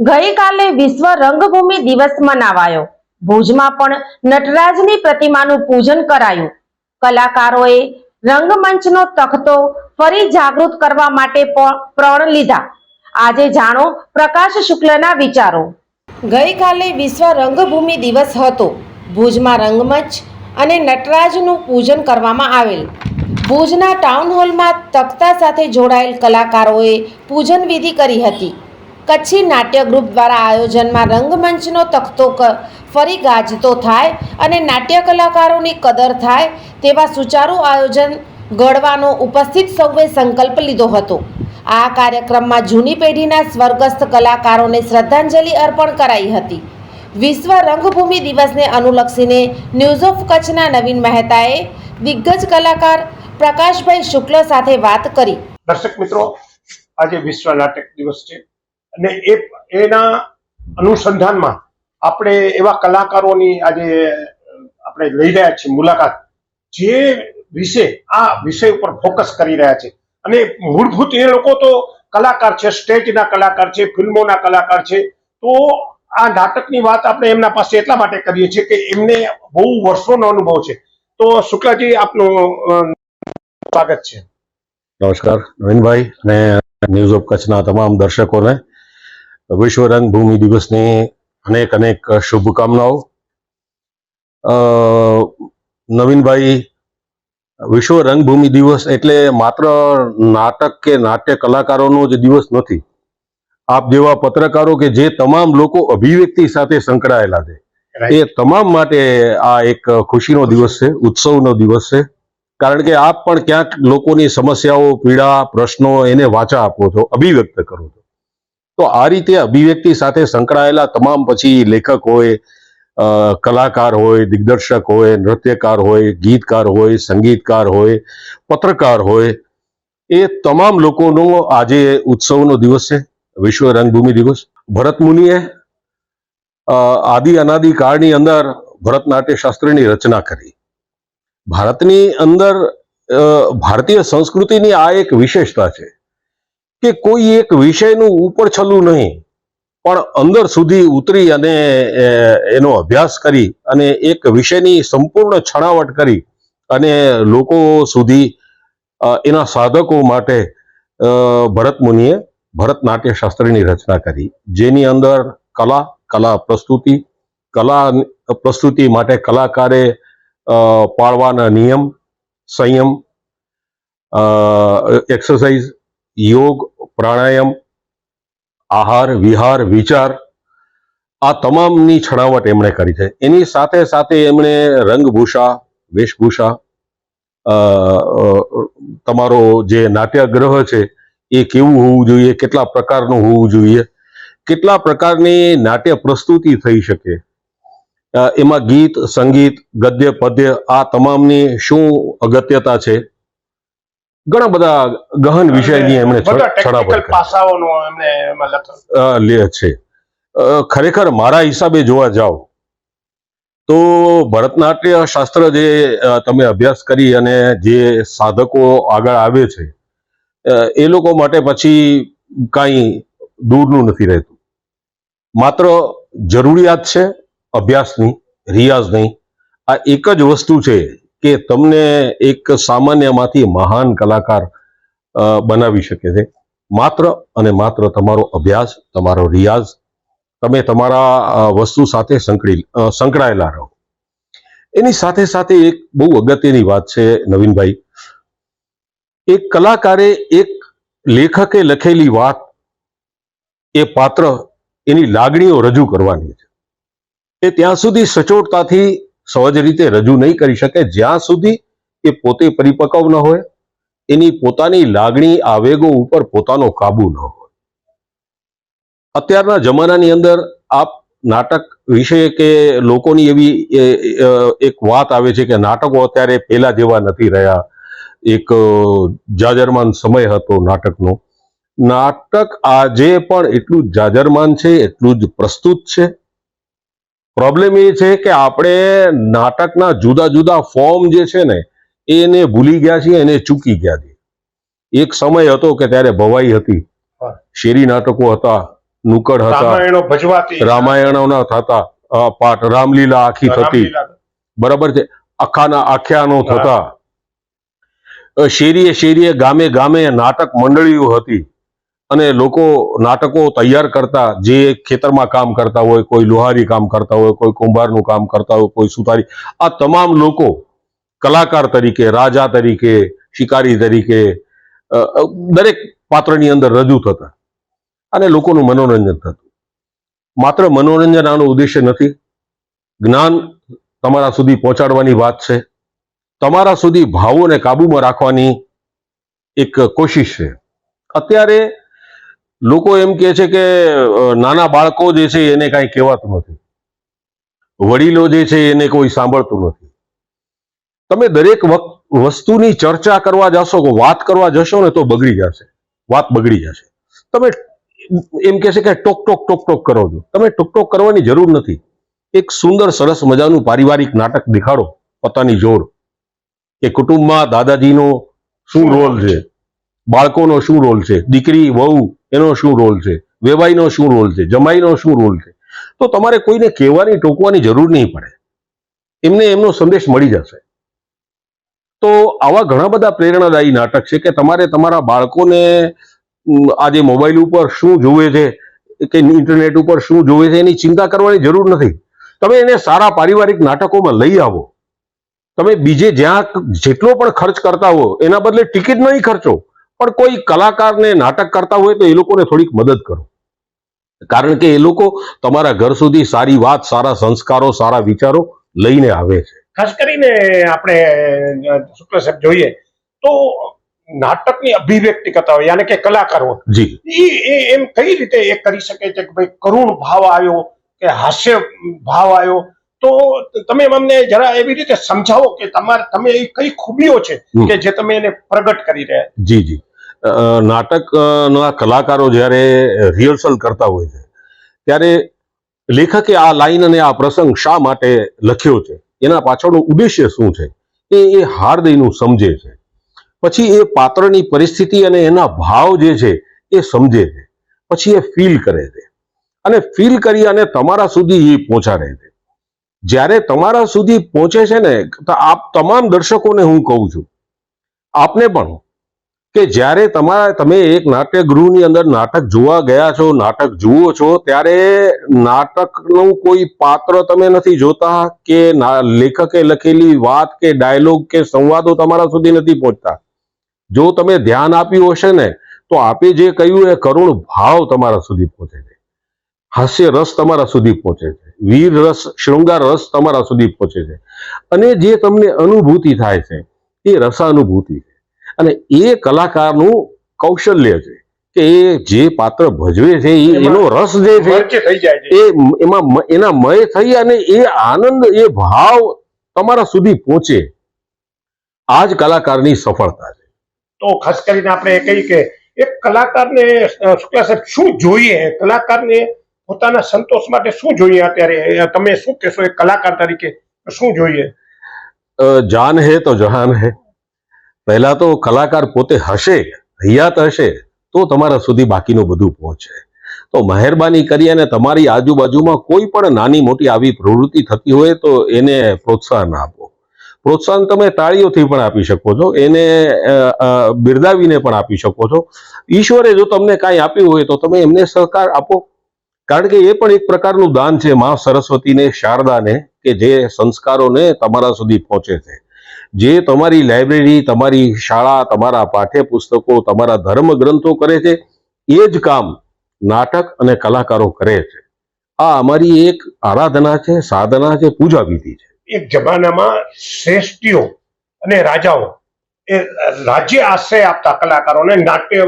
ગઈકાલે વિશ્વ રંગભૂમિ દિવસ મનાવાયો. ભુજમાં પણ નટરાજની પ્રતિમાનું પૂજન કરાયું. કલાકારોએ રંગમંચનો તખતો ફરી જાગૃત કરવા માટે પ્રણ લીધા. આજે જાણો પ્રકાશ શુક્લના વિચારો. ગઈકાલે વિશ્વ રંગભૂમિ દિવસ હતો. ભુજમાં રંગમંચ અને નટરાજનું પૂજન કરવામાં આવેલ. ભુજના ટાઉન હોલમાં તખ્તા સાથે જોડાયેલ કલાકારોએ પૂજન વિધિ કરી હતી. કચ્છી નાટ્ય ગ્રુપ દ્વારા આયોજનમાં રંગમંચનો તખતો ફરી ગાજતો થાય અને નાટ્ય કલાકારોની કદર થાય તેવા સુચારુ આયોજન ઘડવાનો ઉપસ્થિત સૌએ સંકલ્પ લીધો હતો. આ કાર્યક્રમમાં જૂની પેઢીના સ્વર્ગસ્થ કલાકારોને શ્રદ્ધાંજલિ અર્પણ કરાઈ હતી. વિશ્વ રંગભૂમિ દિવસને અનુલક્ષીને ન્યૂઝ ઓફ કચ્છના નવીન મહેતાએ દિગ્ગજ કલાકાર પ્રકાશભાઈ શુક્લ સાથે વાત કરી. દર્શક મિત્રો, આજે વિશ્વ નાટક દિવસ છે. અને એ એના અનુસંધાનમાં આપણે એવા કલાકારોની આજે આપણે લઈ રહ્યા છીએ મુલાકાત, જે વિશે, આ વિષય ઉપર ફોકસ કરી રહ્યા છે. અને મૂળભૂત એ લોકો તો કલાકાર છે, સ્ટેજના કલાકાર છે, ફિલ્મોના કલાકાર છે. તો આ નાટકની વાત આપણે એમના પાસે એટલા માટે કરીએ છીએ કે એમને બહુ વર્ષોનો અનુભવ છે. તો શુક્લાજી, આપનું સ્વાગત છે. નમસ્કાર, નવીનભાઈ અને ન્યૂઝ ઓફ કચ્છના તમામ દર્શકોને. વિશ્વ રંગભૂમિ દિવસની અનેક અનેક શુભકામનાઓ. નવીનભાઈ વિશ્વ રંગભૂમિ દિવસ એટલે માત્ર નાટક કે નાટ્ય કલાકારોનો જ દિવસ નથી. આપ જેવા પત્રકારો કે જે તમામ લોકો અભિવ્યક્તિ સાથે સંકળાયેલા છે. એ તમામ માટે આ એક ખુશીનો દિવસ છે ઉત્સવનો દિવસ છે. કારણ કે આપ પણ ક્યાંક લોકોની સમસ્યાઓ પીડા પ્રશ્નો એને વાચા આપો છો અભિવ્યક્ત કરો છો. તો આ રીતે અભિવ્યક્તિ સાથે સંકળાયેલા તમામ પછી લેખક હોય કલાકાર હોય, દિગ્દર્શક હોય, નૃત્યકાર હોય, ગીતકાર હોય, સંગીતકાર હોય, પત્રકાર હોય, એ તમામ લોકોનો આજે ઉત્સવનો દિવસ છે, વિશ્વ રંગભૂમિ દિવસ. ભરત મુનિએ આદિ અનાદિ કાળની અંદર ભરતનાટ્ય શાસ્ત્રની રચના કરી. ભારતની અંદર ભારતીય સંસ્કૃતિની આ એક વિશેષતા છે. કે કોઈ એક વિષયનું ઉપર છલ્લું નહીં. પણ અંદર સુધી ઉતરી અને એનો અભ્યાસ કરી અને એક વિષયની સંપૂર્ણ છણાવટ કરી અને લોકો સુધી એના સાધકો માટે ભરત મુનિએ ભરતનાટ્ય શાસ્ત્રની રચના કરી. જેની અંદર કલા કલા પ્રસ્તુતિ કલા પ્રસ્તુતિ માટે કલાકારે પાળવાના નિયમ, સંયમ એક્સરસાઇઝ યોગ, પ્રાણાયામ, આહાર, વિહાર, વિચાર, આ તમામની છણાવટ એમણે કરી છે. એની સાથે સાથે એમણે રંગભૂષા, વેશભૂષા તમારો જે નાટ્યગ્રહ છે એ કેવું હોવું જોઈએ, કેટલા પ્રકારનું હોવું જોઈએ, કેટલા પ્રકારની નાટ્ય પ્રસ્તુતિ થઈ શકે એમાં ગીત, સંગીત, ગદ્ય, પદ્ય આ તમામની શું અગત્યતા છે ઘણા બધા ગહન વિષયની એમણે છ-. પાસાઓનો એમણે લે ખરેખર મારા હિસાબે જોવા જાઓ તો ભરતનાટ્ય શાસ્ત્ર જે તમે અભ્યાસ કરી અને જે સાધકો આગળ આવે છે એ લોકો માટે પછી કાંઈ દૂરનું નથી રહેતું. માત્ર જરૂરિયાત છે અભ્યાસની રિયાઝની. આ એક જ વસ્તુ છે કે તમને એક સામાન્યમાંથી મહાન કલાકાર બનાવી શકે છે. માત્ર અને માત્ર તમારો અભ્યાસ, તમારો રિયાઝ, તમે તમારા વસ્તુ સાથે સંકળી સંકળાયેલા રહો. એની સાથે સાથે એક બહુ અગત્યની વાત છે, નવીનભાઈ. એક કલાકારે એક લેખકે લખેલી વાત એ પાત્ર એની લાગણીઓ રજૂ કરવાની છે. એ ત્યાં સુધી સચોટતાથી સહજ રીતે રજૂ નહીં કરી શકે જ્યાં સુધી એ પોતે પરિપક્વ ન હોય, એની પોતાની લાગણી આવેગો ઉપર પોતાનો કાબુ ન હોય. અત્યારના જમાનાની અંદર આપ નાટક વિશે કે લોકોની એવી એક વાત આવે છે કે નાટકો અત્યારે પહેલા જેવા નથી રહ્યા. એક જાજરમાન સમય હતો નાટકનો. નાટક આજે પણ એટલું જાજરમાન છે, એટલું જ પ્રસ્તુત છે. પ્રોબ્લેમ એ છે કે આપણે નાટકના જુદા જુદા ફોર્મ જે છે ને એને ભૂલી ગયા છીએ એને ચૂકી ગયા છીએ. એક સમય હતો કે ત્યારે ભવાઈ હતી. શેરી નાટકો હતા નુકડ હતા. રામાયણો રામાયણોના થતા. પાઠ રામલીલા આખી થતી. બરાબર છે? આખાના આખ્યાનો થતા. શેરીએ શેરીએ ગામે ગામે નાટક મંડળીઓ હતી. અને લોકો નાટકો તૈયાર કરતા, જે ખેતરમાં કામ કરતા હોય, કોઈ લુહારી કામ કરતા હોય, કોઈ કુંભારનું કામ કરતા હોય, કોઈ સુતારી આ તમામ લોકો કલાકાર તરીકે, રાજા તરીકે, શિકારી તરીકે દરેક પાત્રની અંદર રજૂ થતા. અને લોકોનું મનોરંજન થતું. માત્ર મનોરંજન આનો ઉદ્દેશ્ય નથી. જ્ઞાન તમારા સુધી પહોંચાડવાની વાત છે. તમારા સુધી ભાવોને કાબૂમાં રાખવાની એક કોશિશ છે. અત્યારે લોકો એમ કહે છે કે નાના બાળકો જે છે એને કાંઈ કહેવાતું નથી. વડીલો જે છે એને કોઈ સાંભળતું નથી. તમે દરેક વસ્તુની ચર્ચા કરવા જશો વાત કરવા જશો ને તો બગડી જશે. વાત બગડી જશે. તમે એમ કહે છે કે ટોક ટોક ટોક ટોક કરો છો. તમે ટોક ટોક કરવાની જરૂર નથી. એક સુંદર, સરસ મજાનું પારિવારિક નાટક દેખાડો. પોતાની જોર કે કુટુંબમાં દાદાજીનો શું રોલ છે? બાળકોનો શું રોલ છે? દીકરી, વહુ, એનો શું રોલ છે? વેવાઈનો શું રોલ છે? જમાઈનો શું રોલ છે? તો તમારે કોઈને કહેવાની, ટોકવાની જરૂર નહીં પડે. એમને એમનો સંદેશ મળી જશે. તો આવા ઘણા બધા પ્રેરણાદાયી નાટક છે કે તમારે તમારા બાળકોને આજે મોબાઈલ ઉપર શું જોવે છે, કે ઇન્ટરનેટ ઉપર શું જોવે છે, એની ચિંતા કરવાની જરૂર નથી. તમે એને સારા પારિવારિક નાટકોમાં લઈ આવો. તમે બીજે જ્યાં જેટલો પણ ખર્ચ કરતા હો, એના બદલે ટિકિટ નહીં ખર્ચો. પણ કોઈ કલાકારને નાટક કરતા હોય તો એ લોકોને થોડીક મદદ કરો. કારણ કે એ લોકો તમારા ઘર સુધી સારી વાત સારા સંસ્કારો સારા વિચારો લઈને આવે છે. ખાસ કરીને આપણે શુક્લ સાહેબ જોઈએ તો નાટકની અભિવ્યક્તિ કરતા હોય યાને કે કલાકારો જી. એ એમ કઈ રીતે એ કરી શકે છે કે ભાઈ કરુણ ભાવ આવ્યો કે હાસ્ય ભાવ આવ્યો? તો તમે અમને જરા એવી રીતે સમજાવો કે તમારે તમે એ કઈ ખૂબીઓ છે કે જે તમે એને પ્રગટ કરી રહ્યા જી જી. નાટકના કલાકારો જ્યારે રિહર્સલ કરતા હોય છે ત્યારે લેખકે આ લાઈન અને આ પ્રસંગ શા માટે લખ્યો છે? એના પાછળનો ઉદ્દેશ્ય શું છે? એ એ હાર્દયનું સમજે છે. પછી એ પાત્રની પરિસ્થિતિ અને એના ભાવ જે છે એ સમજે છે. પછી એ ફીલ કરે છે. અને ફીલ કરી અને તમારા સુધી એ પહોંચાડે છે. જ્યારે તમારા સુધી પહોંચે છે ને, તો આપ તમામ દર્શકોને હું કહું છું, આપને પણ કે જ્યારે તમારા, તમે એક નાટ્ય ગૃહની અંદર નાટક જોવા ગયા છો, નાટક જુઓ છો, ત્યારે નાટકનું કોઈ પાત્ર તમે નથી જોતા કે લેખકે લખેલી વાત કે ડાયલોગ કે સંવાદો તમારા સુધી નથી પહોંચતા? જો તમે ધ્યાન આપ્યું હશે ને, તો આપે જે કહ્યું એ કરુણ ભાવ તમારા સુધી પહોંચે છે. હાસ્ય રસ તમારા સુધી પહોંચે છે. વીર રસ શૃંગાર રસ તમારા સુધી પહોંચે છે. અને જે તમને અનુભૂતિ થાય છે એ રસાનુભૂતિ છે. અને એ કલાકારનું કૌશલ્ય છે કે એ જે પાત્ર ભજવે છે એ એનો રસ જે છે એ એમાં એના મય થઈ અને એ આનંદ એ ભાવ તમારા સુધી પહોંચે. આ જ કલાકારની સફળતા છે. તો ખાસ કરીને આપણે એ કહીએ કે એક કલાકારને શું જોઈએ? કલાકારને પોતાના સંતોષ માટે શું જોઈએ અત્યારે? તમે શું કહેશો એક કલાકાર તરીકે? શું જોઈએ? જાન હે તો જહાન હે. પહેલા તો કલાકાર પોતે હશે, હૈયાત હશે, તો તમારા સુધી બાકીનું બધું પહોંચે. તો મહેરબાની કરી અને તમારી આજુબાજુમાં કોઈ પણ નાની મોટી આવી પ્રવૃત્તિ થતી હોય તો એને પ્રોત્સાહન આપો. પ્રોત્સાહન તમે તાળીઓથી પણ આપી શકો છો, એને બિરદાવીને પણ આપી શકો છો. ઈશ્વરે જો તમને કાંઈ આપ્યું હોય તો તમે એમને સહકાર આપો. કારણ કે એ પણ એક પ્રકારનું દાન છે મા સરસ્વતીને, શારદાને, કે જે સંસ્કારોને તમારા સુધી પહોંચે છે. જે તમારી લાઇબ્રેરી, તમારી શાળા, તમારા પાઠ્યપુસ્તકો, તમારા ધર્મ ગ્રંથો કરે છે, એ જ કામ નાટક અને કલાકારો કરે છે. આ અમારી એક આરાધના છે, સાધના છે પૂજા વિધિ છે. એક જમાનામાં શ્રેષ્ઠીઓ અને રાજાઓ એ રાજ્ય આશ્રય આપતા કલાકારોને નાટ્ય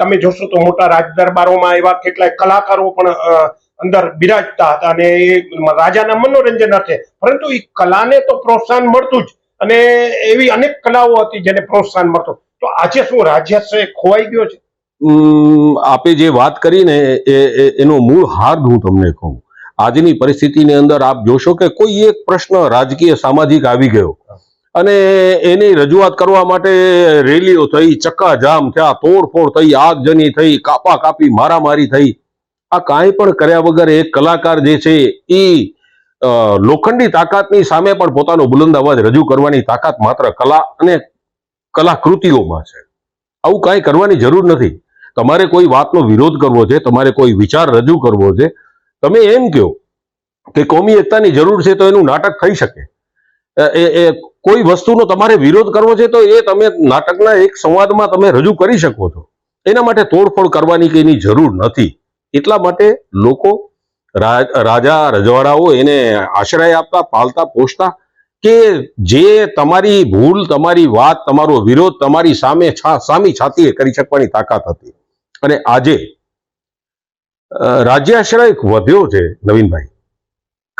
તમે જોશો તો મોટા રાજદરબારોમાં એવા કેટલાય કલાકારો પણ અંદર બિરાજતા હતા અને એ રાજાના મનોરંજન અર્થે. પરંતુ એ કલાને તો પ્રોત્સાહન મળતું જ. અને એવી અનેક કલાઓ હતી જેને પ્રોત્સાહન મળતું. તો આજે શું રાજ્યાશ્રય ખોવાઈ ગયો છે? આપે જે વાત કરીને એનો મૂળ હાર્દ હું તમને કહું. આજની પરિસ્થિતિની અંદર આપ જોશો કે કોઈ એક પ્રશ્ન રાજકીય સામાજિક આવી ગયો. અને એની રજૂઆત કરવા માટે રેલીઓ થઈ, ચક્કાજામ થયા, તોડફોડ થઈ, આગજની થઈ કાપા કાપી મારામારી થઈ. આ કાંઈ પણ કર્યા વગર એક કલાકાર જે છે એ લોખંડી તાકાતની સામે પણ પોતાનો બુલંદ અવાજ રજૂ કરવાની તાકાત માત્ર કલા અને કલાકૃતિઓમાં છે. આવું કાંઈ કરવાની જરૂર નથી. તમારે કોઈ વાતનો વિરોધ કરવો છે, તમારે કોઈ વિચાર રજૂ કરવો છે, તમે એમ કહો કે કોમી એકતાની જરૂર છે તો એનું નાટક થઈ શકે. કોઈ વસ્તુનો તમારે વિરોધ કરવો છે તો એ તમે નાટકના એક સંવાદમાં તમે રજૂ કરી શકો છો. એના માટે તોડફોડ કરવાની કે એની જરૂર નથી. એટલા માટે લોકો રાજ- રાજા રજવાડાઓ એને આશ્રય આપતા, પાલતા, પોષતા કે જે તમારી ભૂલ, તમારી વાત, તમારો વિરોધ તમારી સામે સામી છાતીએ કરી શકવાની તાકાત હતી. અને આજે રાજ્યાશ્રય વધ્યો છે નવીનભાઈ.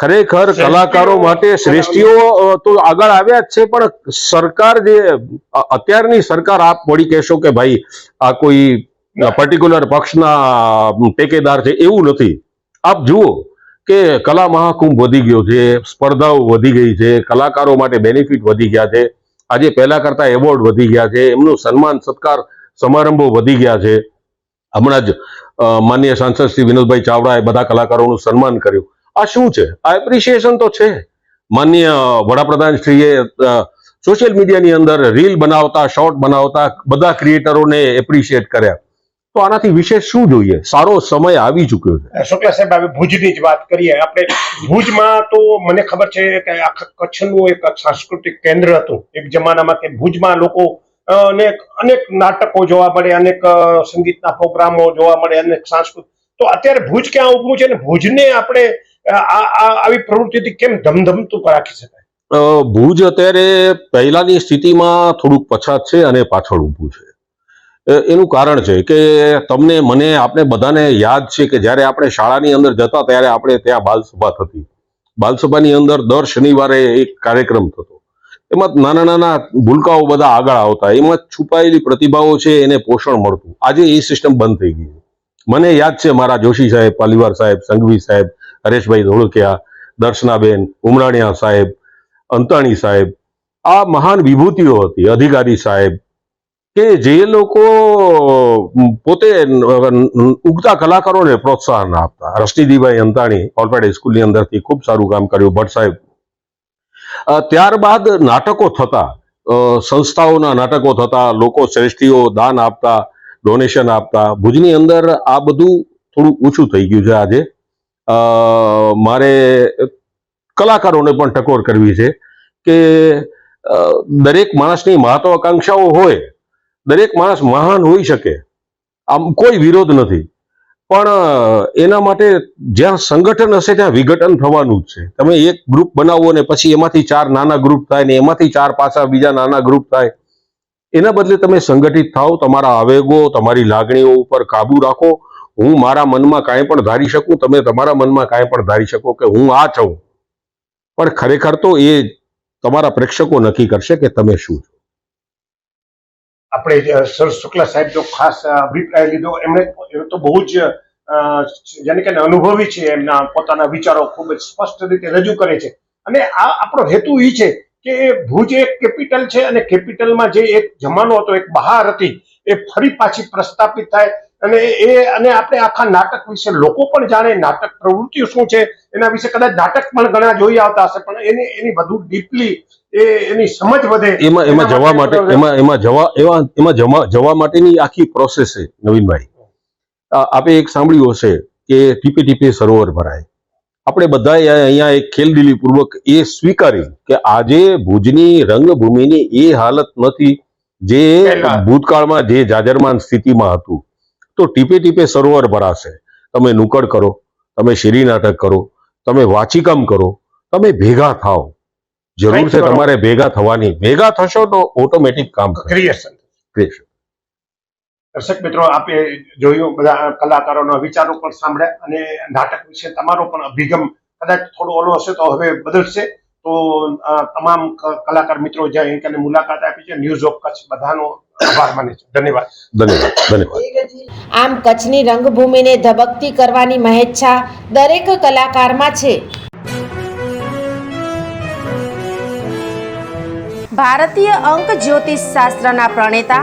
ખરેખર કલાકારો માટે શ્રેષ્ઠીઓ તો આગળ આવ્યા જ છે પણ સરકાર જે અત્યારની સરકાર આપ વળી કહેશો કે ભાઈ આ કોઈ પર્ટિક્યુલર પક્ષના ટેકેદાર છે એવું નથી. આપ જુઓ કે કલા મહાકુંભ વધી ગયો છે સ્પર્ધાઓ વધી ગઈ છે કલાકારો માટે બેનિફિટ વધી ગયા છે આજે પહેલા કરતા એવોર્ડ વધી ગયા છે એમનું સન્માન સત્કાર સમારંભો વધી ગયા છે. હમણાં જ માનનીય સાંસદ શ્રી વિનોદભાઈ ચાવડાએ બધા કલાકારોનું સન્માન કર્યું. આ શું છે? આ એપ્રિશિએશન તો છે. માન્ય વડાપ્રધાન શ્રીએ સોશિયલ મીડિયાની અંદર રીલ બનાવતા શોર્ટ બનાવતા બધા ક્રિએટરોને એપ્રિશિએટ કર્યા. તો આનાથી વિશેષ શું જોઈએ? સારો સમય આવી ચૂક્યો છે. શુક્લા સાહેબ, હવે ભુજની જ વાત કરીએ. આપણે ભુજમાં તો મને ખબર છે કે આખા કચ્છનું એક સાંસ્કૃતિક કેન્દ્ર હતું. એક જમાનામાં કે ભુજમાં લોકો અનેક અનેક નાટકો જોવા મળે, અનેક સંગીતના પ્રોગ્રામો જોવા મળે, અનેક સાંસ્કૃતિક તો અત્યારે ભુજ ક્યાં ઉભું છે? ને ભુજને આપણે આવી પ્રવૃત્તિથી કેમ ધમધમતું રાખી શકાય? ભુજ અત્યારે પહેલાની સ્થિતિમાં થોડુંક પછાત છે અને પાછળ ઊભું છે. એનું કારણ છે કે તમને, મને આપણે બધાને યાદ છે કે જ્યારે આપણે શાળાની અંદર જતા ત્યારે આપણે ત્યાં બાલસભા થતી. બાલસભાની અંદર દર શનિવારે એક કાર્યક્રમ થતો. એમાં નાના નાના ભૂલકાઓ બધા આગળ આવતા. એમાં છુપાયેલી પ્રતિભાઓ છે, એને પોષણ મળતું. આજે એ સિસ્ટમ બંધ થઈ ગઈ મને યાદ છે મારા જોશી સાહેબ, પાલીવાર સાહેબ, સંઘવી સાહેબ હરેશભાઈ ધોળકિયા, દર્શનાબેન, ઉમરાણીયા સાહેબ, અંતાણી સાહેબ, આ મહાન વિભૂતિઓ હતી, અધિકારી સાહેબ, કે જે લોકો પોતે ઉગતા કલાકારોને પ્રોત્સાહન આપતા. રશ્મિદીભાઈ અંતાણી ઓલપેડ સ્કૂલની અંદરથી ખૂબ સારું કામ કર્યું, ભટ્ટ સાહેબ. ત્યારબાદ નાટકો થતા સંસ્થાઓના નાટકો થતા, લોકો શ્રેષ્ઠીઓ દાન આપતા, ડોનેશન આપતા, ભુજની અંદર આ બધું થોડું ઓછું થઈ ગયું છે આજે. મારે કલાકારોને પણ ટકોર કરવી છે કે દરેક માણસની મહત્વાકાંક્ષાઓ હોય, દરેક માણસ મહાન હોઈ શકે, આમ કોઈ વિરોધ નથી. પણ એના માટે જ્યાં સંગઠન હશે ત્યાં વિઘટન થવાનું જ છે. તમે એક ગ્રુપ બનાવો ને પછી એમાંથી ચાર નાના ગ્રુપ થાય ને એમાંથી ચાર પાછા બીજા નાના ગ્રુપ થાય, એના બદલે તમે સંગઠિત થાઓ, તમારા આવેગો, તમારી લાગણીઓ ઉપર કાબુ રાખો હું મારા મનમાં કાંઈ પણ ધારી શકું, તમે તમારા મનમાં કાંઈ પણ ધારી શકો કે હું આ છું. પણ ખરેખર તો એ તમારા પ્રેક્ષકો નક્કી કરશે કે તમે શું છો. આપણે સર શુક્લા સાહેબ જો ખાસ અભિપ્રાય લીધો એમણે તો બહુ જ જેને કે અનુભવી છે એમના પોતાના વિચારો ખૂબ જ સ્પષ્ટ રીતે રજૂ કરે છે. અને આ આપણો હેતુ એ છે કે ભુજ એક કેપિટલ છે અને કેપિટલમાં જે એક જમાનો હતો એક બહાર હતી એ ફરી પાછી પ્રસ્થાપિત થાય. અને એ અને આપણે આખા નાટક વિશે લોકો પણ જાણે નાટક પ્રવૃત્તિઓ શું છે એના વિશે કદાચ નાટક પણ ઘણા જોઈ આવતા હશે પણ એની એની વધુ ડીપલી એ એની સમજ વધે. એમાં એમાં જવા માટે એમાં એમાં જવા એવા એમાં જવા જવા માટેની આખી પ્રોસેસ છે નવીનભાઈ. આપે એક સાંભળ્યું હશે કે ટીપે ટીપે સરોવર ભરાય. આપણે બધાએ અહીંયા એક ખેલદિલી પૂર્વક એ સ્વીકારી કે આજે ભુજની રંગભૂમિની એ હાલત નથી જે ભૂતકાળમાં જે જાજરમાન સ્થિતિમાં હતું. તો ટીપે ટીપે સરોવર ભરાશે. તમે નુકડ કરો તમે શેરી નાટક કરો તમે વાચિકમ કરો તમે ભેગા થાઓ. જરૂર છે તમારે ભેગા થવાની. ભેગા થશો તો ઓટોમેટિક કામ ક્રિએશન ક્રિએશન. દર્શક મિત્રો આપે જોયું બધા કલાકારોના વિચારો પણ સાંભળ્યા અને નાટક વિશે તમારો પણ અભિગમ કદાચ થોડો ઓલો હશે તો હવે બદલશે. તો તમામ કલાકાર મિત્રો જે અહીં કને મુલાકાત આપી છે ન્યૂઝ ઓફ કચ્છ બધાનો આભાર માને છે. ધન્યવાદ. ધન્યવાદ ધન્યવાદ. આમ કચ્છની રંગભૂમિને ધબકતી કરવાની મહેચ્છા દરેક કલાકારમાં છે. ભારતીય અંક જ્યોતિષ શાસ્ત્રના પ્રણેતા